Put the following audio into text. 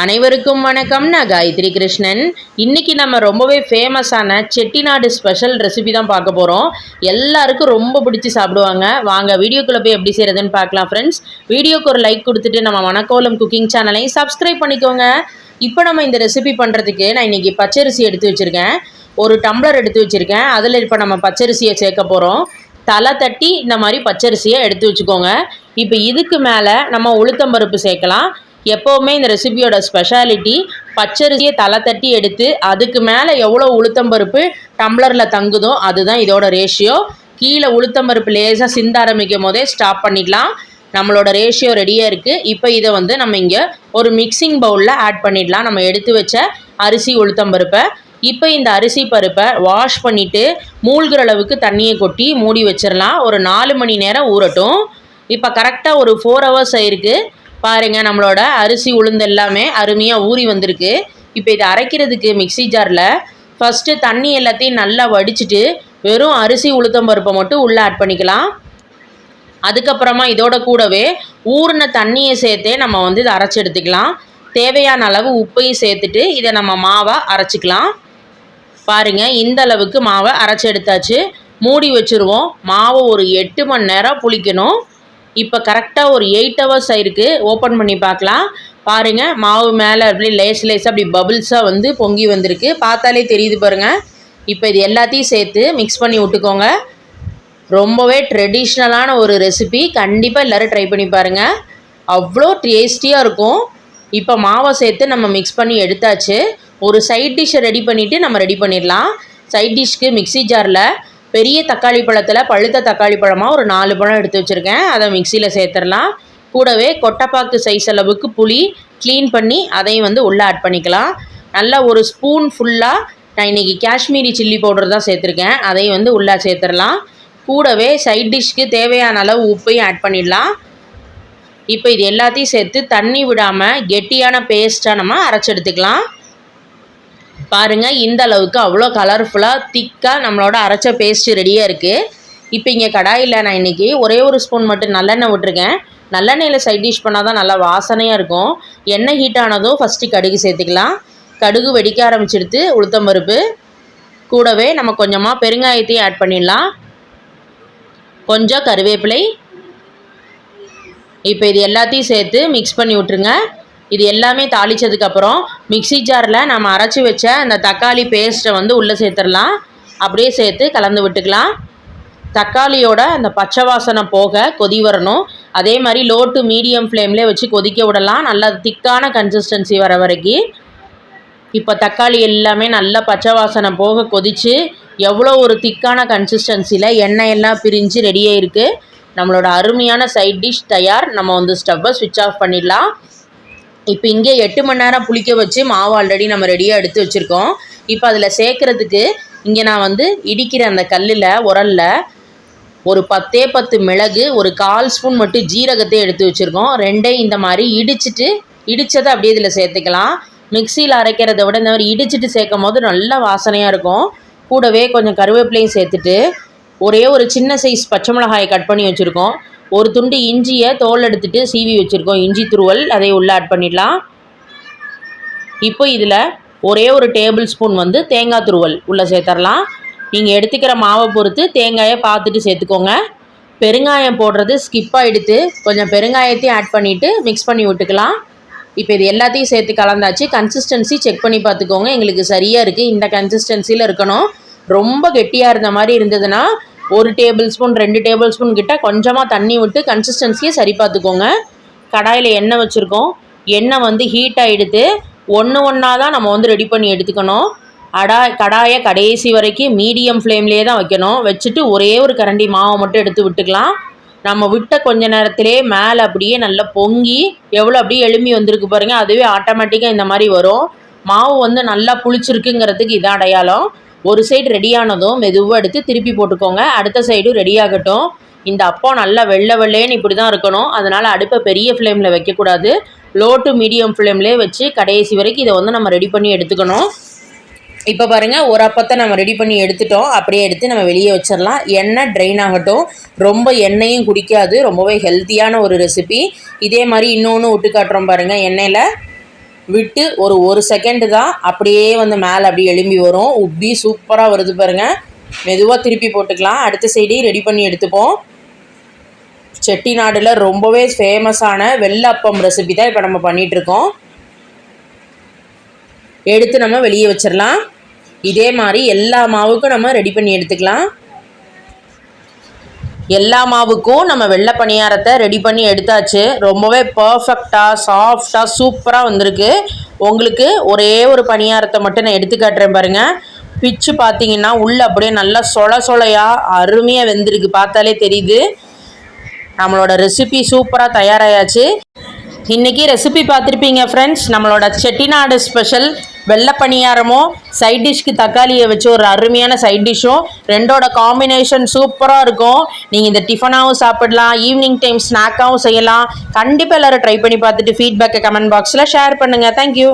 அனைவருக்கும் வணக்கம். நான் காயத்ரி கிருஷ்ணன். இன்றைக்கி நம்ம ரொம்பவே ஃபேமஸான செட்டிநாடு ஸ்பெஷல் ரெசிபி தான் பார்க்க போகிறோம் எல்லாருக்கும் ரொம்ப பிடிச்சி சாப்பிடுவாங்க. வாங்க வீடியோக்குள்ளே போய் எப்படி செய்கிறதுன்னு பார்க்கலாம் ஃப்ரெண்ட்ஸ் வீடியோக்கு ஒரு லைக் கொடுத்துட்டு நம்ம மணக்கோலம் குக்கிங் சேனலையும் சப்ஸ்கிரைப் பண்ணிக்கோங்க. இப்போ நம்ம இந்த ரெசிபி பண்ணுறதுக்கு நான் இன்றைக்கி பச்சரிசி எடுத்து வச்சுருக்கேன். ஒரு டம்ளர் எடுத்து வச்சுருக்கேன். அதில் இப்போ நம்ம பச்சரிசியை சேர்க்க போகிறோம் தலை தட்டி இந்த மாதிரி பச்சரிசியை எடுத்து வச்சுக்கோங்க. இப்போ இதுக்கு மேலே நம்ம உளுத்தம்பருப்பு சேர்க்கலாம். எப்போவுமே இந்த ரெசிபியோட ஸ்பெஷாலிட்டி பச்சரிசியை தலை தட்டி எடுத்து அதுக்கு மேலே எவ்வளோ உளுத்தம்பருப்பு டம்ளரில் தங்குதோ அதுதான் இதோட ரேஷியோ கீழே உளுத்தம்பருப்பு லேசாக சிந்த ஆரம்பிக்கும் போதே ஸ்டாப் பண்ணிடலாம். நம்மளோட ரேஷியோ ரெடியாக இருக்குது இப்போ இதை வந்து நம்ம இங்கே ஒரு மிக்சிங் பவுலில் ஆட் பண்ணிடலாம். நம்ம எடுத்து வச்ச அரிசி உளுத்தம்பருப்பை இப்போ இந்த அரிசி பருப்பை வாஷ் பண்ணிவிட்டு மூழ்கிற அளவுக்கு தண்ணியை கொட்டி மூடி வச்சிடலாம். ஒரு நாலு மணி நேரம் ஊறட்டும். இப்போ கரெக்டாக ஒரு ஃபோர் ஹவர்ஸ் ஆயிருக்கு. பாருங்கள் நம்மளோட அரிசி உளுந்து எல்லாமே அருமையாக ஊறி வந்திருக்கு. இப்போ இதை அரைக்கிறதுக்கு மிக்சி ஜாரில் ஃபஸ்ட்டு தண்ணி எல்லாத்தையும் நல்லா வடிச்சிட்டு வெறும் அரிசி உளுத்தம் பருப்பை மட்டும் உள்ளே ஆட் பண்ணிக்கலாம். அதுக்கப்புறமா இதோட கூடவே ஊறின தண்ணியை சேர்த்தே நம்ம வந்து இதை அரைச்சி எடுத்துக்கலாம். தேவையான அளவு உப்பையும் சேர்த்துட்டு இதை நம்ம மாவை அரைச்சிக்கலாம். பாருங்கள் இந்த அளவுக்கு மாவை அரைச்சி எடுத்தாச்சு. மூடி வச்சுருவோம். மாவை ஒரு எட்டு மணி நேரம் புளிக்கணும். இப்போ கரெக்டாக ஒரு எயிட் ஹவர்ஸ் ஆயிருக்கு. ஓப்பன் பண்ணி பார்க்கலாம். பாருங்கள் மாவு மேலே அப்படி லேஸ் லேஸாக அப்படி பபுள்ஸாக வந்து பொங்கி வந்திருக்கு. பார்த்தாலே தெரியுது பாருங்கள் இப்போ இது எல்லாத்தையும் சேர்த்து மிக்ஸ் பண்ணி விட்டுக்கோங்க. ரொம்பவே ட்ரெடிஷ்னலான ஒரு ரெசிபி கண்டிப்பாக எல்லோரும் ட்ரை பண்ணி பாருங்கள் அவ்வளோ டேஸ்டியாக இருக்கும். இப்போ மாவை சேர்த்து நம்ம மிக்ஸ் பண்ணி எடுத்தாச்சு. ஒரு சைட் டிஷ்ஷை ரெடி பண்ணிவிட்டு நம்ம ரெடி பண்ணிடலாம். சைட் டிஷ்க்கு மிக்ஸி ஜாரில் பெரிய தக்காளி பழத்தில் பழுத்த தக்காளி பழமாக ஒரு நாலு பழம் எடுத்து வச்சுருக்கேன். அதை மிக்சியில் சேர்த்துடலாம். கூடவே கொட்டைப்பாக்கு சைஸ் அளவுக்கு புளி க்ளீன் பண்ணி அதையும் வந்து உள்ளே ஆட் பண்ணிக்கலாம். நல்லா ஒரு ஸ்பூன் ஃபுல்லாக நான் இன்றைக்கி காஷ்மீரி சில்லி பவுடர் தான் சேர்த்துருக்கேன். அதையும் வந்து உள்ளே சேர்த்துடலாம். கூடவே சைட் டிஷ்க்கு தேவையான அளவு உப்பையும் ஆட் பண்ணிடலாம். இப்போ இது எல்லாத்தையும் சேர்த்து தண்ணி விடாமல் கெட்டியான பேஸ்ட்டாக நம்ம அரைச்சி எடுத்துக்கலாம். பாருங்கள் இந்த அளவுக்கு அவ்வளோ கலர்ஃபுல்லாக திக்காக நம்மளோட அரைச்ச பேஸ்ட் ரெடியாக இருக்குது இப்போ இங்கே கடாயில் நான் இன்றைக்கி ஒரே ஒரு ஸ்பூன் மட்டும் நல்லெண்ணெய் விட்டுருக்கேன். நல்லெண்ணெயில் சைட் டிஷ் பண்ணால் தான் நல்லா வாசனையாக இருக்கும். எண்ணெய் ஹீட் ஆனதும் ஃபஸ்ட்டு கடுகு சேர்த்துக்கலாம். கடுகு வெடிக்க ஆரம்பிச்சிடுத்து உளுத்தம்பருப்பு கூடவே நம்ம கொஞ்சமாக பெருங்காயத்தையும் ஆட் பண்ணிடலாம். கொஞ்சம் கருவேப்பிலை. இப்போ இது எல்லாத்தையும் சேர்த்து மிக்ஸ் பண்ணி விட்ருங்க இது எல்லாமே தாளித்ததுக்கப்புறம் மிக்சி ஜாரில் நம்ம அரைச்சி வச்ச அந்த தக்காளி பேஸ்ட்டை வந்து உள்ளே சேர்த்துடலாம். அப்படியே சேர்த்து கலந்து விட்டுக்கலாம். தக்காளியோட அந்த பச்சை வாசனை போக கொதி வரணும். அதே மாதிரி லோ டு மீடியம் ஃப்ளேம்லேயே வச்சு கொதிக்க விடலாம். நல்லா திக்கான கன்சிஸ்டன்சி வர வரைக்கும். இப்போ தக்காளி எல்லாமே நல்லா பச்சை வாசனை போக கொதித்து எவ்வளோ ஒரு திக்கான கன்சிஸ்டன்சியில் எண்ணெய் எல்லாம் பிரிஞ்சு ரெடியாக இருக்குது நம்மளோட அருமையான சைட் டிஷ் தயார். நம்ம வந்து ஸ்டவ்வை சுவிட்ச் ஆஃப் பண்ணிடலாம். இப்போ இங்கே எட்டு மணி நேரம் புளிக்க வச்சு மாவு ஆல்ரெடி நம்ம ரெடியாக எடுத்து வச்சுருக்கோம். இப்போ அதில் சேர்க்குறதுக்கு இங்கே நான் வந்து இடிக்கிற அந்த கல்லில் உரலில் ஒரு பத்தே பத்து மிளகு ஒரு கால் ஸ்பூன் மட்டும் ஜீரகத்தை எடுத்து வச்சுருக்கோம். ரெண்டையும் இந்த மாதிரி இடிச்சிட்டு இடித்ததை அப்படியே இதில் சேர்த்துக்கலாம். மிக்சியில் அரைக்கிறத விட இந்த மாதிரி இடிச்சிட்டு சேர்க்கும் போது நல்ல வாசனையாக இருக்கும். கூடவே கொஞ்சம் கருவேப்பிலையும் சேர்த்துட்டு ஒரே ஒரு சின்ன சைஸ் பச்சை மிளகாயை கட் பண்ணி வச்சுருக்கோம். ஒரு துண்டு இஞ்சியை தோல் எடுத்துகிட்டு சீவி வச்சுருக்கோம். இஞ்சி துருவல் அதை உள்ளே ஆட் பண்ணிடலாம். இப்போ இதில் ஒரே ஒரு டேபிள் ஸ்பூன் வந்து தேங்காய் துருவல் உள்ளே சேர்த்துடலாம் நீங்கள் எடுத்துக்கிற மாவை பொறுத்து தேங்காயை பார்த்துட்டு சேர்த்துக்கோங்க. பெருங்காயம் போடுறது ஸ்கிப்பாக எடுத்து கொஞ்சம் பெருங்காயத்தையும் ஆட் பண்ணிவிட்டு மிக்ஸ் பண்ணி விட்டுக்கலாம். இப்போ இது எல்லாத்தையும் சேர்த்து கலந்தாச்சு. கன்சிஸ்டன்சி செக் பண்ணி பார்த்துக்கோங்க. எங்களுக்கு சரியாக இருக்குது இந்த கன்சிஸ்டன்சியில் இருக்கணும். ரொம்ப கெட்டியாக இருந்த மாதிரி இருந்ததுன்னா ஒரு டேபிள் ஸ்பூன் ரெண்டு டேபிள் ஸ்பூன் கிட்ட கொஞ்சமாக தண்ணி விட்டு கன்சிஸ்டன்சியை சரி பார்த்துக்கோங்க. கடாயில் எண்ணெய் வச்சுருக்கோம். எண்ணெய் வந்து ஹீட் ஆகிடுது ஒன்று ஒன்றா தான் நம்ம வந்து ரெடி பண்ணி எடுத்துக்கணும். அடா கடாயை கடைசி வரைக்கும் மீடியம் ஃப்ளேம்லேயே தான் வைக்கணும். வச்சுட்டு ஒரே ஒரு கரண்டி மாவை மட்டும் எடுத்து விட்டுக்கலாம். நம்ம விட்ட கொஞ்ச நேரத்திலே மேலே அப்படியே நல்லா பொங்கி எவ்வளோ அப்படியே எழும்பி வந்திருக்கு பாருங்கள் அதுவே ஆட்டோமேட்டிக்காக இந்த மாதிரி வரும். மாவு வந்து நல்லா புளிச்சிருக்குங்கிறதுக்கு இதான் அடையாளம். ஒரு சைடு ரெடியானதும் மெதுவாக எடுத்து திருப்பி போட்டுக்கோங்க. அடுத்த சைடும் ரெடி ஆகட்டும். இந்த அப்பம் நல்லா வெள்ளை வெள்ளைன்னு இப்படி தான் இருக்கணும். அதனால் அடுப்பை பெரிய ஃப்ளேமில் வைக்கக்கூடாது. லோ டு மீடியம் ஃப்ளேம்லேயே வச்சு கடைசி வரைக்கும் இதை வந்து நம்ம ரெடி பண்ணி எடுத்துக்கணும். இப்போ பாருங்கள் ஒரு அப்பத்தை நம்ம ரெடி பண்ணி எடுத்துட்டோம். அப்படியே எடுத்து நம்ம வெளியே வச்சிடலாம். எண்ணெய் ட்ரைன் ஆகட்டும். ரொம்ப எண்ணெயும் குடிக்காது. ரொம்பவே ஹெல்த்தியான ஒரு ரெசிபி இதே மாதிரி இன்னொன்று விட்டு காட்டுறோம் பாருங்கள் எண்ணெயில். விட்டு ஒரு ஒரு செகண்டு தான் அப்படியே வந்து மேலே அப்படியே எழும்பி வரும். உப்பி சூப்பராக வருது பாருங்கள் மெதுவாக திருப்பி போட்டுக்கலாம். அடுத்த சைடையும் ரெடி பண்ணி எடுத்துப்போம். செட்டிநாடில் ரொம்பவே ஃபேமஸான வெள்ளப்பம் ரெசிபி தான் இப்போ நம்ம பண்ணிகிட்ருக்கோம் எடுத்து நம்ம வெளியே வச்சிடலாம் இதே மாதிரி எல்லா மாவுக்கும் நம்ம ரெடி பண்ணி எடுத்துக்கலாம். எல்லா மாவுக்கும் நம்ம வெள்ளை பணியாரத்தை ரெடி பண்ணி எடுத்தாச்சு. ரொம்பவே பர்ஃபெக்டாக சாஃப்டாக சூப்பராக வந்திருக்கு. உங்களுக்கு ஒரே ஒரு பணியாரத்தை மட்டும் நான் எடுத்து காட்டுறேன் பாருங்கள் பிச்சு பார்த்தீங்கன்னா உள்ளே அப்படியே நல்லா சொல சொலையாக அருமையாக வெந்திருக்கு. பார்த்தாலே தெரியுது. நம்மளோட ரெசிபி சூப்பராக தயாராகியாச்சு இன்றைக்கி ரெசிபி பார்த்துருப்பீங்க ஃப்ரெண்ட்ஸ் நம்மளோட செட்டிநாடு ஸ்பெஷல் வெள்ளை பணியாரமும் சைட் டிஷ்க்கு தக்காளியை வச்சு ஒரு அருமையான சைட் டிஷ்ஷும் ரெண்டோட காம்பினேஷன் சூப்பராக இருக்கும். நீங்கள் இந்த டிஃபனாகவும் சாப்பிடலாம் ஈவினிங் டைம் ஸ்நாக்காகவும் செய்யலாம். கண்டிப்பாக எல்லோரும் ட்ரை பண்ணி பார்த்துட்டு ஃபீட்பேக்கை கமெண்ட் பாக்ஸில் ஷேர் பண்ணுங்கள் தேங்க்யூ